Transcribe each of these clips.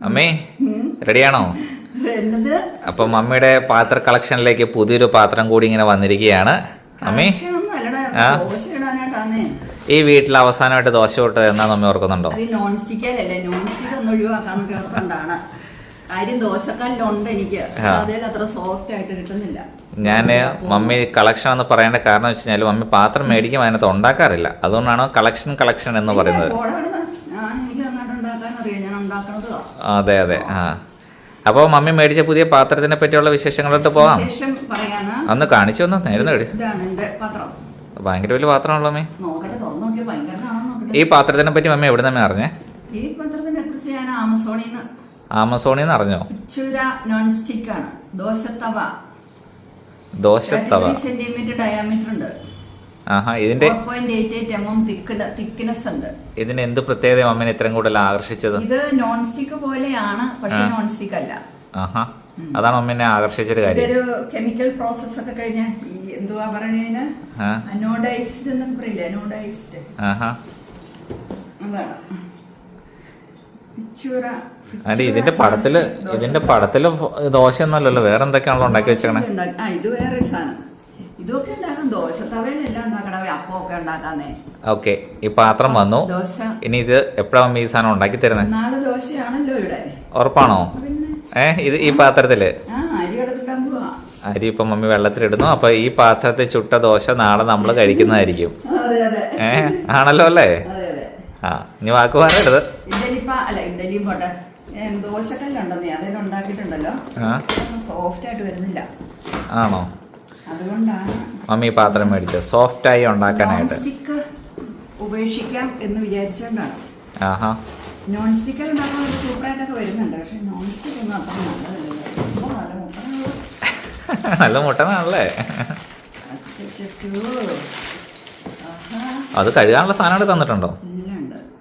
അമ്മേ റെഡിയാണോ? അപ്പൊ മമ്മിയുടെ പാത്ര കളക്ഷനിലേക്ക് പുതിയൊരു പാത്രം കൂടി ഇങ്ങനെ വന്നിരിക്കുകയാണ്. അമ്മേ ആ? ഈ വീട്ടിൽ അവസാനമായിട്ട് ദോശ തൊട്ട് എന്നാ അമ്മ ഓർക്കുന്നുണ്ടോ? നോൺ സ്റ്റിക്കല്ലേ നോൺ സ്റ്റിക്ക് ഒന്ന് ഒഴിവാക്കാന്ന് കേൾക്കൊണ്ടാണ് കാര്യം ദോശക്കല്ലുണ്ട് എനിക്ക്. അത്ര സോഫ്റ്റ് ആയിട്ട് കിട്ടുന്നില്ല. ഞാൻ മമ്മി കളക്ഷൻ എന്ന് പറയേണ്ട കാരണം വെച്ച് കഴിഞ്ഞാൽ മമ്മി പാത്രം മേടിക്കും അതിനകത്ത് ഉണ്ടാക്കാറില്ല. അതുകൊണ്ടാണ് കളക്ഷൻ കളക്ഷൻ എന്ന് പറയുന്നത്. അതെ അതെ ആ. അപ്പോൾ മമ്മി മേടിച്ച പുതിയ പാത്രത്തിനെ പറ്റിയുള്ള വിശേഷങ്ങളോട്ട് പോവാം. ഒന്ന് കാണിച്ചു ഒന്ന് നേരുന്ന മേടിച്ചു. ഇതാണ് പാത്രം. ഭയങ്കര വലിയ പാത്രമാണല്ലോ മമ്മി. ഈ പാത്രത്തിനെ പറ്റി മമ്മി എവിടെ നിന്ന് അറിഞ്ഞേ? ഈ പാത്രത്തിനെ കുറിച്ച് ഞാൻ ആമസോണിൽ നിന്ന് ആമസോണിൽ നിന്ന് അറിഞ്ഞോ ചുര നോൺ സ്റ്റിക്ക് ആണ് ദോശത്തവ ദോശത്തവ സെന്റിമീറ്റർ ഡയാമീറ്റർ ഉണ്ട്. ആഹാ ഇതിന്റെ തിക്നെസ് ഉണ്ട്. ഇതിന് എന്ത് പ്രത്യേകത അമ്മ ഇത്രയും കൂടുതൽ ആകർഷിച്ചത്? ഇത് നോൺ സ്റ്റിക്ക് പോലെയാണ് പക്ഷെ നോൺ സ്റ്റിക്ക് അല്ല. ആഹാ അതാണ് മമ്മിനെ ആകർഷിച്ചൊരു കാര്യം. ഇതൊരു കെമിക്കൽ പ്രോസസ് ഒക്കെ കഴിഞ്ഞ എന്തുവാ പറയണേന് അനോഡൈസ്ഡ് എന്നൊക്കെ പറയില്ല അനോഡൈസ്ഡ് ആഹാ. അതാണ്. പിച്ചൂറ അടി ഇതിന്റെ പടത്തിൽ ഇതിന്റെ പടത്തിൽ ദോശയൊന്നുമല്ലല്ലോ വേറെ എന്തൊക്കെയാണല്ലോ ഉണ്ടാക്കി വെച്ചേക്കണേ? ഇത് വേറൊരു സാധനം. ഇതൊക്കെ ഉണ്ടാക്കാം ദോശ തവയിലെല്ലാം ഉണ്ടാക്കണവേ അപ്പമൊക്കെ ഉണ്ടാക്കാന്നേ. ഓക്കെ ഈ പാത്രം വന്നു. ദോശ. ഇനി ഇത് എപ്പോഴാ മമ്മി ഈ സാധനം ഉണ്ടാക്കി തരുന്നത് നാളെ ദോശയാണല്ലോ ഇവിടെ. ഉറപ്പാണോ? ഏഹ് ഏ ഇത് ഈ പാത്രത്തിൽ? ആ അരി വെള്ളത്തിട്ടാൻ പോവാ. അരി ഇപ്പൊ മമ്മി വെള്ളത്തിലിടുന്നു. അപ്പൊ ഈ പാത്രത്തിൽ ചുട്ട ദോശ നാളെ നമ്മൾ കഴിക്കുന്നതായിരിക്കും. അതെ അതെ. ഏ ആണല്ലോ അല്ലേ? അതെ അതെ. ആ ഇനി വാക്ക് പറയരുത് ഇഡലിപ്പ അല്ല ഇഡലിയും പോട്ടെ. ഏ, ദോശക്കല്ലുണ്ടെന്നേ അതിൽ ഉണ്ടാക്കിയിട്ടുണ്ടല്ലോ. ആ. സോഫ്റ്റ് ആയിട്ട് വരുന്നില്ല. ആണോ? അതുകൊണ്ടാണ് മമ്മി പാത്രം പാത്രം സോഫ്റ്റ് ആയി ഉണ്ടാക്കാനായിട്ട്. സ്റ്റിക്ക് ഉപേക്ഷിക്കാം എന്ന് വിചാരിച്ചുകൊണ്ടാണ് ആഹാ. നോൺ സ്റ്റിക്കൽ ഉണ്ടാക്കാൻ സൂപ്പറായിട്ടൊക്കെ വരുന്നുണ്ട്. പക്ഷെ നോൺ സ്റ്റിക്ക് ഒന്നും അത്ര നല്ലതല്ലേ. നല്ല മുട്ടനാണ്. നല്ല മുട്ടനാണല്ലേ. അത് കഴുകാനുള്ള സാധനം തന്നിട്ടുണ്ടോ?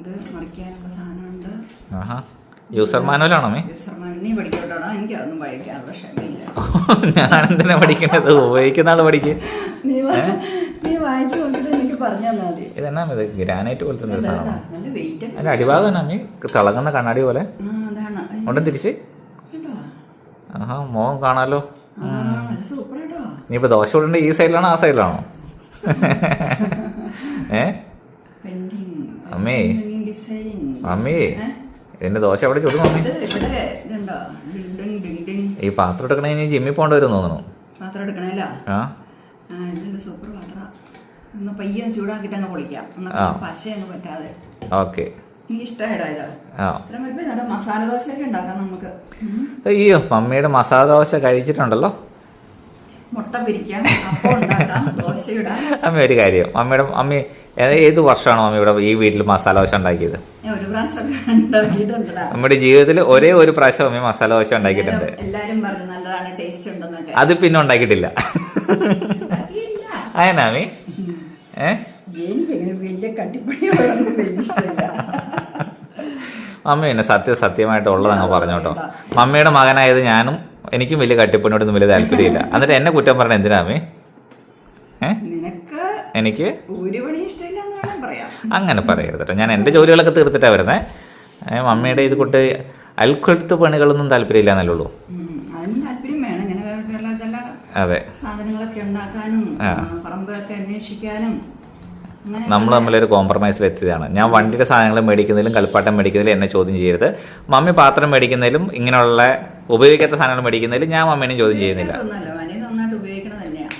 ഇത് മറിക്കാനുള്ള സാധനമുണ്ട്. ആഹാ. യൂസർ മാനുവലാണോ മീ വിശ്രമം നീ പഠിക്കോട്ടോ എനിക്ക് അതൊന്നും പഠിക്കാനുള്ള ക്ഷമയില്ല. ഞാൻ എന്തിനാ പഠിക്കണത് ഉപയോഗിക്കുന്ന ആൾ പഠിക്കും. നീ വാ- നീ വായിച്ചു നോക്കിട്ട് എനിക്ക് പറഞ്ഞു തന്നാൽ മതി. ഇതെന്നാ ഇത്? ഗ്രാനൈറ്റ് പോലത്തെ എന്തൊരു സാധനം? നല്ല വെയിറ്റ് ഒക്കെ അതിന്റെ അടിഭാഗം അമ്മി തിളങ്ങുന്ന കണ്ണാടി പോലെ. അതാണ്. തിരിച്ച്? കണ്ടോ? ആഹാ മോഹം കാണാലോ. ആ നല്ല സൂപ്പർ കേട്ടോ ഇനിയിപ്പോ ദോശ ഇടേണ്ട ഈ സൈഡിലാണോ ആ സൈഡിലാണോ ഏ? പെയിന്റിങ് അമ്മേ. ഡിസൈൻ മമ്മി ഇതിന്റെ ദോശ അവിടെ ചുടും നോക്കി ഇത് ഇവിടെ ഇതുണ്ടോ? ഡിങ് ഡിങ് ഡിങ് ഡിങ്. ഈ പാത്രം എടുക്കണേ ഇനി ജിമ്മിൽ പോകേണ്ടി വരും തോന്നുന്നു. പാത്രം ആ. ഇതിന്റെ സൂപ്പർ പാത്രം. ഒന്ന് പയ്യെ ചൂടാക്കിയിട്ട് അങ്ങ് പൊളിക്കാം. ഒന്ന് ആ. പശ അങ്ങ് പറ്റാതെ. ഓക്കെ. അയ്യോ മമ്മിയുടെ മസാല ദോശ കഴിച്ചിട്ടുണ്ടല്ലോ. മുട്ട പിരിക്കാം അപ്പം ഉണ്ടാക്കാം ദോശ അമ്മ ഒരു കാര്യം. അമ്മയുടെ അമ്മ ഏത് വർഷമാണോ അമ്മ ഇവിടെ ഈ വീട്ടിൽ മസാല ദോശ ഉണ്ടാക്കിയത്? ഒരു പ്രാവശ്യം ഉണ്ടാക്കിയിട്ടുണ്ട് നമ്മുടെ ജീവിതത്തിൽ ഒരേ ഒരു പ്രാവശ്യം അമ്മ മസാല ദോശ ഉണ്ടാക്കിയിട്ടുണ്ട്. എല്ലാരും പറഞ്ഞു നല്ലതാണ് ടേസ്റ്റ് ഉണ്ടെന്നൊക്കെ. അത് പിന്നെ ഉണ്ടാക്കിയിട്ടില്ല. അയനാമി അമ്മ? ഏ? ഇഷ്ടമില്ല പിന്നെ സത്യ സത്യമായിട്ട് ഉള്ളതങ്ങ് പറഞ്ഞോട്ടോ. മമ്മിയുടെ മകനായത് ഞാനും എനിക്കും വലിയ കട്ടിപ്പണിയോടൊന്നും വലിയ താല്പര്യമില്ല. എന്നിട്ട് എന്നെ കുറ്റം പറഞ്ഞ എന്തിനാമേ എനിക്ക്? അങ്ങനെ പറയരുത് കേട്ടോ ഞാൻ എന്റെ ജോലികളൊക്കെ തീർത്തിട്ടാണ് വരുന്നത് മമ്മിയുടെ ഇത് കൊണ്ട് അൽക്കൊഴുത്ത് പണികളൊന്നും താല്പര്യമില്ല എന്നല്ലേ ഉള്ളൂ അതെ. സാധനങ്ങളൊക്കെ ഉണ്ടാക്കാനും പറമ്പുകളൊക്കെ അന്വേഷിക്കാനും നമ്മൾ തമ്മിലൊരു കോംപ്രമൈസിൽ എത്തിയതാണ്. ഞാൻ വണ്ടിയുടെ സാധനങ്ങൾ മേടിക്കുന്നതിലും കളിപ്പാട്ടം മേടിക്കുന്നതിലും എന്നെ ചോദ്യം ചെയ്യരുത്. മമ്മി പാത്രം മേടിക്കുന്നതിലും ഇങ്ങനെയുള്ള ഉപയോഗിക്കാത്ത സാധനങ്ങൾ മേടിക്കുന്നതിൽ ഞാൻ മമ്മീനെ ചോദ്യം ചെയ്യുന്നില്ല.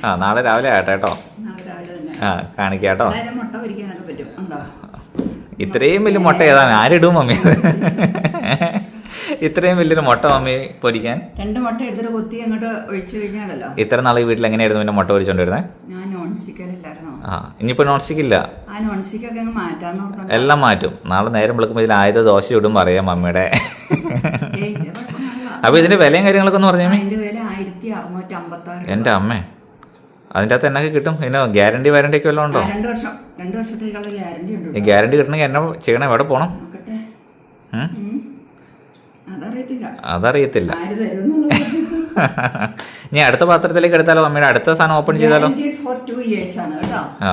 ആ നാളെ രാവിലെ ആട്ടെ കേട്ടോ. നാളെ ആ കാണിക്കാട്ടോ ഇത്രയും വലിയ മുട്ട ഏതാണ്? ആരിടും മമ്മി? ഇത്രയും വലിയൊരു മുട്ട മമ്മി പൊരിക്കാൻ? രണ്ട് മുട്ട എടുത്തിട്ട് കൊത്തി അങ്ങോട്ട് ഒഴിച്ചു കഴിഞ്ഞാണല്ലോ. ഇത്ര നാൾ ഈ വീട്ടിൽ എങ്ങനെയായിരുന്നു പിന്നെ മുട്ട പൊരിച്ചോണ്ടിരുന്നത് ഞാൻ നോൺ ആ ഇനിയിപ്പോൾ നോൺ സ്റ്റിക്ക് ഇല്ല. ആ നോൺ മാറ്റാന്ന് എല്ലാം മാറ്റും. നാളെ നേരം വിളിക്കുമ്പോൾ ഇതിൽ ആയത് ദോശ ഇടും പറയാം മമ്മിയുടെ. അപ്പൊ ഇതിന്റെ വിലയും കാര്യങ്ങളൊക്കെ ഒന്ന് പറഞ്ഞേ അതിന്റെ വില ആയിരത്തി അറുന്നൂറ്റി അമ്പത്തി ആറ് എന്റെ അമ്മേ. അതിന്റെ അകത്ത് എന്നൊക്കെ കിട്ടും. പിന്നെ ഗ്യാരണ്ടി വാരണ്ടി ഒക്കെ വല്ലതും ഉണ്ടോ? രണ്ട് വർഷം രണ്ട് വർഷത്തേക്കുള്ള ഗ്യാരണ്ടി ഉണ്ട് ഈ ഗ്യാരണ്ടി കിട്ടണമെങ്കിൽ എന്നെ ചെയ്യണം? എവിടെ പോണം. അതറിയത്തില്ല. ഞാൻ അടുത്ത പാത്രത്തിലേക്ക് എടുത്താലോ അമ്മയുടെ അടുത്ത സാധനം ഓപ്പൺ ചെയ്താലോ? ആ.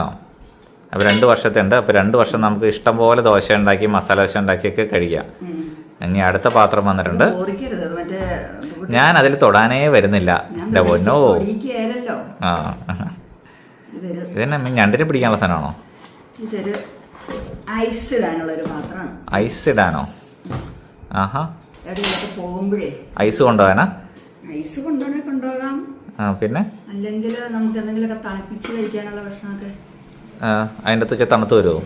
അപ്പോൾ രണ്ട് വർഷത്തെ ഉണ്ട്. അപ്പോൾ രണ്ട് വർഷം നമുക്ക് ഇഷ്ടം പോലെ ദോശ ഉണ്ടാക്കി മസാല ദോശ ഉണ്ടാക്കിയൊക്കെ കഴിക്കാം. ഇനി അടുത്ത പാത്രം വന്നിട്ടുണ്ട്. ഞാൻ അതിൽ തൊടാനേ വരുന്നില്ല. എന്റെ എന്റെ പൊന്നോ. ആ. ഇതന്നെ ഞണ്ടിന് പിടിക്കാനുള്ള സാധനമാണോ? ഐസ് ഇടാനോ? ആഹാ. ഐസ് കൊണ്ടുപോകാനാ? ഐസ് കൊണ്ടുപോകണേ കൊണ്ടുപോകാം. ആ പിന്നെ? അല്ലെങ്കിൽ നമുക്ക് എന്തെങ്കിലുമൊക്കെ തണുപ്പിച്ച് കഴിക്കാനുള്ള ഭക്ഷണമൊക്കെ. അതിന്റെ തണുത്ത് വരുമോ?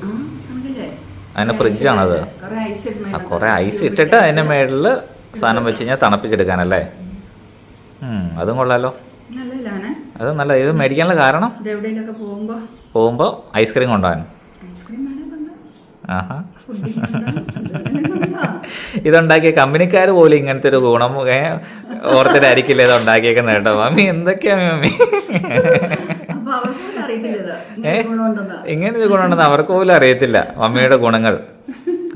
അതിന്റെ ഫ്രിഡ്ജാണത്? ആ കുറേ ഐസ് ഇട്ടിട്ട് അതിന്റെ മേളിൽ സാധനം വെച്ച് കഴിഞ്ഞാൽ തണുപ്പിച്ചെടുക്കാനല്ലേ? അതും കൊള്ളാലോ. അത് നല്ല ഇത് മേടിക്കാനുള്ള കാരണം? പോകുമ്പോ? ഐസ്ക്രീം കൊണ്ടുപോകാൻ. ആഹാ. ഇതുണ്ടാക്കിയ കമ്പനിക്കാർ പോലും ഇങ്ങനത്തെ ഒരു ഗുണം ഓർത്തിട്ടായിരിക്കില്ല ഇത് ഉണ്ടാക്കിയേക്കുന്നത് കേട്ടോ? മമ്മി എന്തൊക്കെയാ മമ്മി? ഏ? ഇങ്ങനെ ഒരു ഗുണമുണ്ടെന്ന് അവർക്ക് പോലും അറിയത്തില്ല മമ്മിയുടെ ഗുണങ്ങൾ.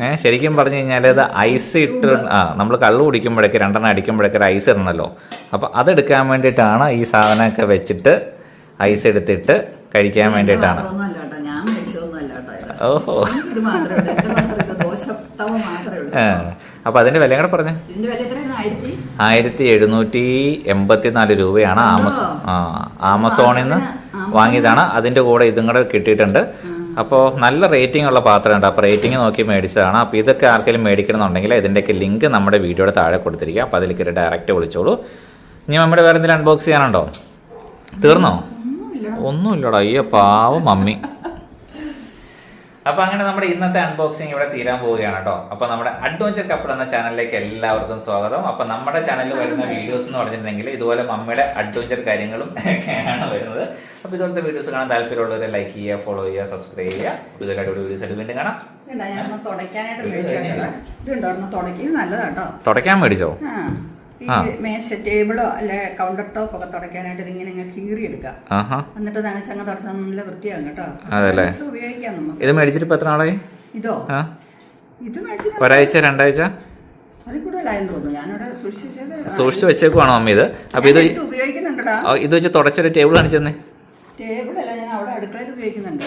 ഏഹ് ശരിക്കും പറഞ്ഞു കഴിഞ്ഞാൽ അത് ഐസ് ഇട്ട് ആ നമ്മൾ കള്ള് കുടിക്കുമ്പോഴേക്ക് രണ്ടെണ്ണം അടിക്കുമ്പോഴേക്ക് ഒരു ഐസ് ഇടണമല്ലോ അപ്പോൾ അതെടുക്കാൻ വേണ്ടിയിട്ടാണ് ഈ സാധനമൊക്കെ വെച്ചിട്ട് ഐസ് എടുത്തിട്ട് കഴിക്കാൻ വേണ്ടിയിട്ടാണ്. ഓഹോ. അപ്പോൾ അതിന്റെ വിലയും കൂടെ പറഞ്ഞു? വില ആയിരത്തി? എഴുന്നൂറ്റി എൺപത്തി നാല് രൂപയാണ് ആമസോൺ ആമസോണിൽ നിന്ന് വാങ്ങിയതാണ്. അതിന്റെ കൂടെ ഇതും കൂടെ കിട്ടിയിട്ടുണ്ട്. അപ്പോൾ നല്ല റേറ്റിംഗ് ഉള്ള പാത്രമുണ്ട് അപ്പോൾ റേറ്റിംഗ് നോക്കി മേടിച്ചതാണ്. അപ്പോൾ ഇതൊക്കെ ആർക്കെങ്കിലും മേടിക്കണമെന്നുണ്ടെങ്കിൽ ഇതിന്റെയൊക്കെ ലിങ്ക് നമ്മുടെ വീഡിയോയുടെ താഴെ കൊടുത്തിരിക്കുക. അപ്പോൾ അതിലേക്ക് ഡയറക്റ്റ് വിളിച്ചോളൂ. ഇനി നമ്മുടെ വേറെ എന്തെങ്കിലും അൺബോക്സ് ചെയ്യാനുണ്ടോ? തീർന്നോ? ഒന്നുമില്ല ഒന്നുമില്ലടാ. അയ്യോ പാവം മമ്മി. അപ്പൊ അങ്ങനെ നമ്മുടെ ഇന്നത്തെ അൺബോക്സിംഗ് ഇവിടെ തീരാൻ പോവുകയാണ് കേട്ടോ. അപ്പൊ നമ്മുടെ അഡ്വഞ്ചർ കപ്പിൾ എന്ന ചാനലിലേക്ക് എല്ലാവർക്കും സ്വാഗതം. അപ്പൊ നമ്മുടെ ചാനലിൽ വരുന്ന വീഡിയോസ് എന്ന് പറഞ്ഞിട്ടുണ്ടെങ്കിൽ ഇതുപോലെ മമ്മിയുടെ അഡ്വഞ്ചർ കാര്യങ്ങളും ഒക്കെയാണ് വരുന്നത്. അപ്പൊ ഇതുപോലത്തെ വീഡിയോസ് കാണാൻ താല്പര്യമുള്ളവരെ ലൈക്ക് ചെയ്യുക ഫോളോ ചെയ്യുക സബ്സ്ക്രൈബ് ചെയ്യുക. പുതിയ അടിപൊളി വീഡിയോസ് ആയിട്ട് വീണ്ടും കാണാം. തുടയ്ക്കാൻ മേടിച്ചോ. മേശ ടേബിളോ അല്ലെ കൗണ്ടർ ടോപ്പ് ഒക്കെ തുടക്കാനായിട്ട് ഇതിങ്ങനെ ഇങ്ങനെ കീറി എടുക്കാം ആഹാ. എന്നിട്ട് നനച്ചങ്ങ് തുടച്ചാൽ നല്ല വൃത്തിയാകും കേട്ടോ. അതെല്ലേ? ഉപയോഗിക്കാം നമുക്ക്. ഇത് മേടിച്ചിട്ട് എത്ര നാളായി? ഇതോ? ഇത് മേടിച്ചിട്ട് ഒരാഴ്ച രണ്ടാഴ്ച? സൂക്ഷിച്ചു വെച്ചേക്കുവാണോ അമ്മ ഇത്? അപ്പൊ ഇത് ഉപയോഗിക്കുന്നുണ്ടോ ഇത് വെച്ച് തുടച്ചൊരു ടേബിൾ കാണിച്ചെന്നേ.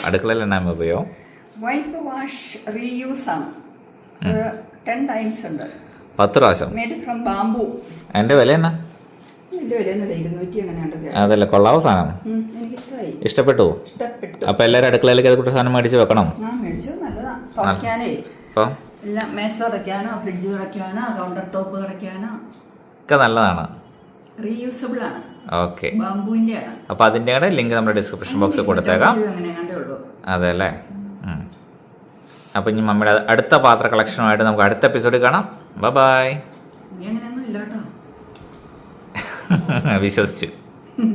അടുക്കളയിൽ എന്നാ അമ്മ ഉപയോഗം? വൈപ്പ് വാഷ് റീയൂസ് ആണ്. ടെൻ ടൈംസ് ഉണ്ട്. പത്ത് പ്രാവശ്യം. മേഡ് ഫ്രം ബാംബു അതിന്റെ വില എന്നാ? അതല്ല കൊള്ളാവോ സാധനം ഇഷ്ടപ്പെട്ടു? അപ്പൊ എല്ലാരും അടുക്കളയിലേക്ക് അത് കൂട്ടി സാധനം മേടിച്ച് വെക്കണം? മേശ തുടയ്ക്കാനോ ഫ്രിഡ്ജ് തുടയ്ക്കാനോ കൗണ്ടർ ടോപ്പ് തുടയ്ക്കാനോ ഒക്കെ നല്ലതാണ്. റീയൂസബിൾ ആണ്. ഓക്കെ. ബാംബുവിന്റെ ആണ് അപ്പൊ അതിന്റെ കൂടെ ലിങ്ക് നമ്മുടെ ഡിസ്ക്രിപ്ഷൻ ബോക്സിൽ കൊടുത്തേക്കാം. അതെ അല്ലേ? അപ്പൊ ഇനി മമ്മിയുടെ അടുത്ത പാത്ര കളക്ഷനുമായിട്ട് നമുക്ക് അടുത്ത എപ്പിസോഡിൽ കാണാം. ബൈ ബൈ ഇനി അങ്ങനെയൊന്നും ഇല്ല കേട്ടോ. വിശ്വസിച്ചു ഉം.